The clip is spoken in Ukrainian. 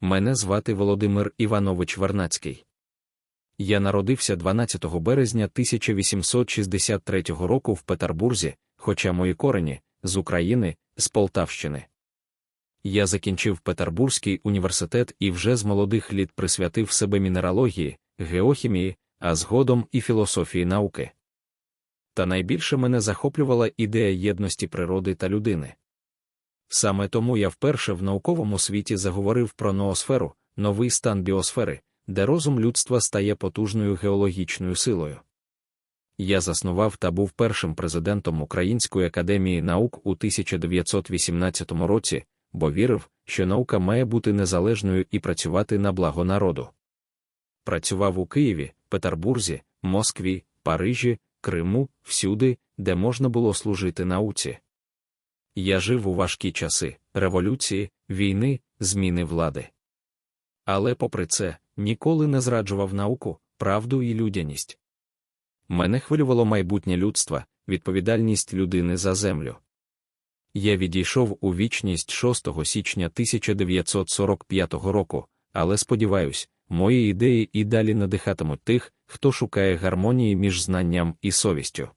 Мене звати Володимир Іванович Варнацький. Я народився 12 березня 1863 року в Петербурзі, хоча мої корені з України, з Полтавщини. Я закінчив Петербурзький університет і вже з молодих літ присвятив себе мінералогії, геохімії, а згодом і філософії науки. Та найбільше мене захоплювала ідея єдності природи та людини. Саме тому я вперше в науковому світі заговорив про ноосферу, новий стан біосфери, де розум людства стає потужною геологічною силою. Я заснував та був першим президентом Української академії наук у 1918 році, бо вірив, що наука має бути незалежною і працювати на благо народу. Працював у Києві, Петербурзі, Москві, Парижі, Криму, всюди, де можна було служити науці. Я жив у важкі часи революції, війни, зміни влади. Але, попри це, ніколи не зраджував науку, правду і людяність. Мене хвилювало майбутнє людства, відповідальність людини за землю. Я відійшов у вічність 6 січня 1945 року, але сподіваюсь, мої ідеї і далі надихатимуть тих, хто шукає гармонії між знанням і совістю.